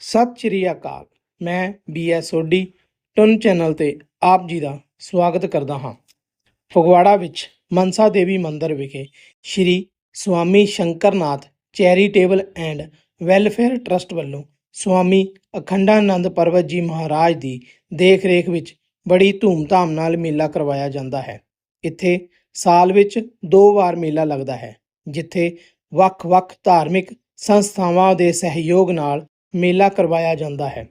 ਸਤਿ ਸ਼੍ਰੀ ਅਕਾਲ। ਮੈਂ BS Audi ਟੁਨ channel ਤੇ ਆਪ ਜੀ ਦਾ ਸਵਾਗਤ ਕਰਦਾ ਹਾਂ। ਫਗਵਾੜਾ ਵਿੱਚ ਮਨਸਾ ਦੇਵੀ ਮੰਦਿਰ ਵਿਖੇ Shri Swami Shankarnath charitable and welfare trust ਵੱਲੋਂ ਸਵਾਮੀ ਅਖੰਡਾਨੰਦ ਪਰਵਤ ਜੀ ਮਹਾਰਾਜ ਦੀ ਦੇਖ-ਰੇਖ ਵਿੱਚ ਬੜੀ ਧੂਮ-ਧਾਮ ਨਾਲ ਮੇਲਾ ਕਰਵਾਇਆ ਜਾਂਦਾ ਹੈ। ਇੱਥੇ ਸਾਲ ਵਿੱਚ ਦੋ ਵਾਰ ਮੇਲਾ ਲੱਗਦਾ ਹੈ, ਜਿੱਥੇ ਵੱਖ-ਵੱਖ ਧਾਰਮਿਕ ਸੰਸਥਾਵਾਂ ਦੇ ਸਹਿਯੋਗ ਨਾਲ ਮੇਲਾ ਕਰਵਾਇਆ ਜਾਂਦਾ ਹੈ।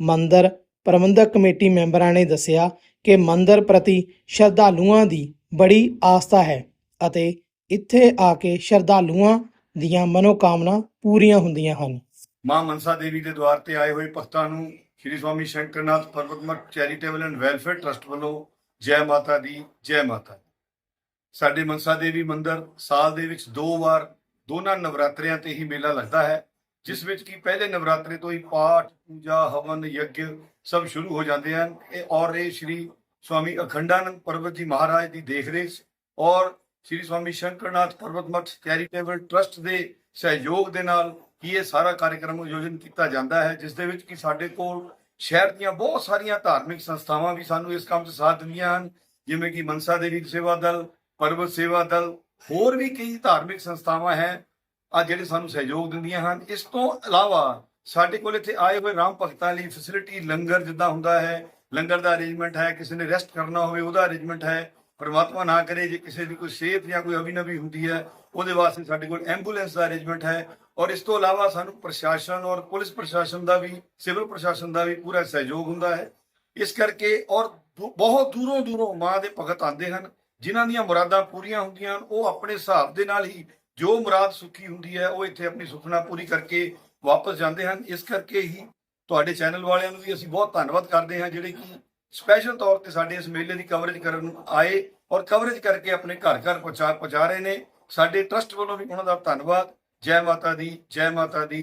ਮੰਦਰ ਪ੍ਰਬੰਧਕ ਕਮੇਟੀ ਮੈਂਬਰਾਂ ਨੇ ਦੱਸਿਆ ਕਿ ਮੰਦਰ ਪ੍ਰਤੀ ਸ਼ਰਧਾਲੂਆਂ ਦੀ ਬੜੀ ਆਸਥਾ ਹੈ ਅਤੇ ਇੱਥੇ ਆ ਕੇ ਸ਼ਰਧਾਲੂਆਂ ਦੀਆਂ ਮਨੋਕਾਮਨਾ ਪੂਰੀਆਂ ਹੁੰਦੀਆਂ ਹਨ। ਮਾਂ ਮਨਸਾ ਦੇਵੀ ਦੇ ਦਵਾਰ ਤੇ ਆਏ ਹੋਏ ਭਗਤਾਂ ਨੂੰ Shri Swami Shankarnath Parbatmath charitable and welfare trust ਵੱਲੋਂ ਜੈ ਮਾਤਾ ਦੀ ਜੈ ਮਾਤਾ। ਸਾਡੇ ਮਨਸਾ ਦੇਵੀ ਮੰਦਿਰ ਸਾਲ ਦੇ ਵਿੱਚ ਦੋ ਵਾਰ ਦੋਨਾਂ ਨਵਰਾਤਰਿਆਂ ਤੇ ਹੀ ਮੇਲਾ ਲੱਗਦਾ ਹੈ। ਜਿਸ ਵਿੱਚ ਕਿ ਪਹਿਲੇ ਨਵਰਾਤਰੇ ਤੋਂ ਹੀ ਪਾਠ, ਪੂਜਾ, ਹਵਨ, ਯੱਗ ਸਭ ਸ਼ੁਰੂ ਹੋ ਜਾਂਦੇ ਹਨ। ਇਹ ਔਰ ਇਹ ਸ਼੍ਰੀ ਸਵਾਮੀ ਅਖੰਡਾਨੰਦ ਪਰਬਤ ਜੀ ਮਹਾਰਾਜ ਦੀ ਦੇਖਰੇਖ ਔਰ ਸ਼੍ਰੀ ਸਵਾਮੀ ਸ਼ੰਕਰਨਾਥ ਪਰਬਤ ਪਰਬਤਮਠ ਚੈਰੀਟੇਬਲ ਟਰਸਟ ਦੇ ਸਹਿਯੋਗ ਦੇ ਨਾਲ ਹੀ ਇਹ ਸਾਰਾ ਕਾਰਜਕ੍ਰਮ ਆਯੋਜਨ ਕੀਤਾ ਜਾਂਦਾ ਹੈ, ਜਿਸ ਦੇ ਵਿੱਚ ਕਿ ਸਾਡੇ ਕੋਲ ਸ਼ਹਿਰ ਦੀਆਂ ਬਹੁਤ ਸਾਰੀਆਂ ਧਾਰਮਿਕ ਸੰਸਥਾਵਾਂ ਵੀ ਸਾਨੂੰ ਇਸ ਕੰਮ 'ਚ ਸਾਥ ਦਿੰਦੀਆਂ ਹਨ, ਜਿਵੇਂ ਕਿ ਮਨਸਾ ਦੇਵੀ ਸੇਵਾ ਦਲ, ਪਰਬਤ ਸੇਵਾ ਦਲ, ਹੋਰ ਵੀ ਕਈ ਧਾਰਮਿਕ ਸੰਸਥਾਵਾਂ ਹੈ। ਆ ਜਿਹੜੇ ਸਾਨੂੰ ਸਹਿਯੋਗ ਦਿੰਦੀਆਂ ਹਨ, ਇਸ ਤੋਂ ਇਲਾਵਾ ਸਾਡੇ ਕੋਲ ਇੱਥੇ ਆਏ ਹੋਏ ਰਾਮ ਭਗਤਾਂ ਲਈ ਫੈਸਿਲਿਟੀ ਲੰਗਰ ਜਿੱਦਾਂ ਹੁੰਦਾ ਹੈ, ਲੰਗਰ ਦਾ ਅਰੇਂਜਮੈਂਟ ਹੈ, ਕਿਸੇ ਨੇ ਰੈਸਟ ਕਰਨਾ ਹੋਵੇ, ਉਹਦਾ ਅਰੇਂਜਮੈਂਟ ਹੈ, ਪਰਮਾਤਮਾ ਨਾ ਕਰੇ ਜੇ ਕਿਸੇ ਦੀ ਕੋਈ ਸਿਹਤ ਜਾਂ ਕੋਈ ਅਵਿਨਵੀ ਹੁੰਦੀ ਹੈ, ਉਹਦੇ ਵਾਸਤੇ ਸਾਡੇ ਕੋਲ ਐਂਬੂਲੈਂਸ ਦਾ ਅਰੇਂਜਮੈਂਟ ਹੈ ਔਰ ਇਸ ਤੋਂ ਇਲਾਵਾ ਸਾਨੂੰ ਪ੍ਰਸ਼ਾਸਨ ਔਰ ਪੁਲਿਸ ਪ੍ਰਸ਼ਾਸਨ ਦਾ ਵੀ, ਸਿਵਲ ਪ੍ਰਸ਼ਾਸਨ ਦਾ ਵੀ ਪੂਰਾ ਸਹਿਯੋਗ ਹੁੰਦਾ ਹੈ। ਇਸ ਕਰਕੇ ਔਰ ਬਹੁਤ ਦੂਰੋਂ ਦੂਰੋਂ ਮਾਂ ਦੇ ਭਗਤ ਆਉਂਦੇ ਹਨ, ਜਿਨ੍ਹਾਂ ਦੀਆਂ ਮੁਰਾਦਾਂ ਪੂਰੀਆਂ ਹੁੰਦੀਆਂ ਹਨ, ਉਹ ਆਪਣੇ ਹਿਸਾਬ ਦੇ ਨਾਲ ਹੀ ਜੋ ਮੁਰਾਦ ਸੁੱਖੀ ਹੁੰਦੀ ਹੈ, ਉਹ ਇੱਥੇ ਆਪਣੀ ਸੁਖਨਾ ਪੂਰੀ ਕਰਕੇ ਵਾਪਸ ਜਾਂਦੇ ਹਨ। ਇਸ ਕਰਕੇ ਹੀ ਤੁਹਾਡੇ ਚੈਨਲ ਵਾਲਿਆਂ ਨੂੰ ਵੀ ਅਸੀਂ ਬਹੁਤ ਧੰਨਵਾਦ ਕਰਦੇ ਹਾਂ, ਜਿਹੜੇ ਕਿ ਸਪੈਸ਼ਲ ਤੌਰ ਤੇ ਸਾਡੇ ਇਸ ਮੇਲੇ ਦੀ ਕਵਰੇਜ ਕਰਨ ਨੂੰ ਆਏ ਔਰ ਕਵਰੇਜ ਕਰਕੇ ਆਪਣੇ ਘਰ ਘਰ ਪਹੁੰਚਾ ਪਹੁੰਚਾ ਰਹੇ ਨੇ। ਸਾਡੇ ਟਰਸਟ ਵੱਲੋਂ ਵੀ ਉਹਨਾਂ ਦਾ ਧੰਨਵਾਦ। ਜੈ ਮਾਤਾ ਦੀ, ਜੈ ਮਾਤਾ ਦੀ।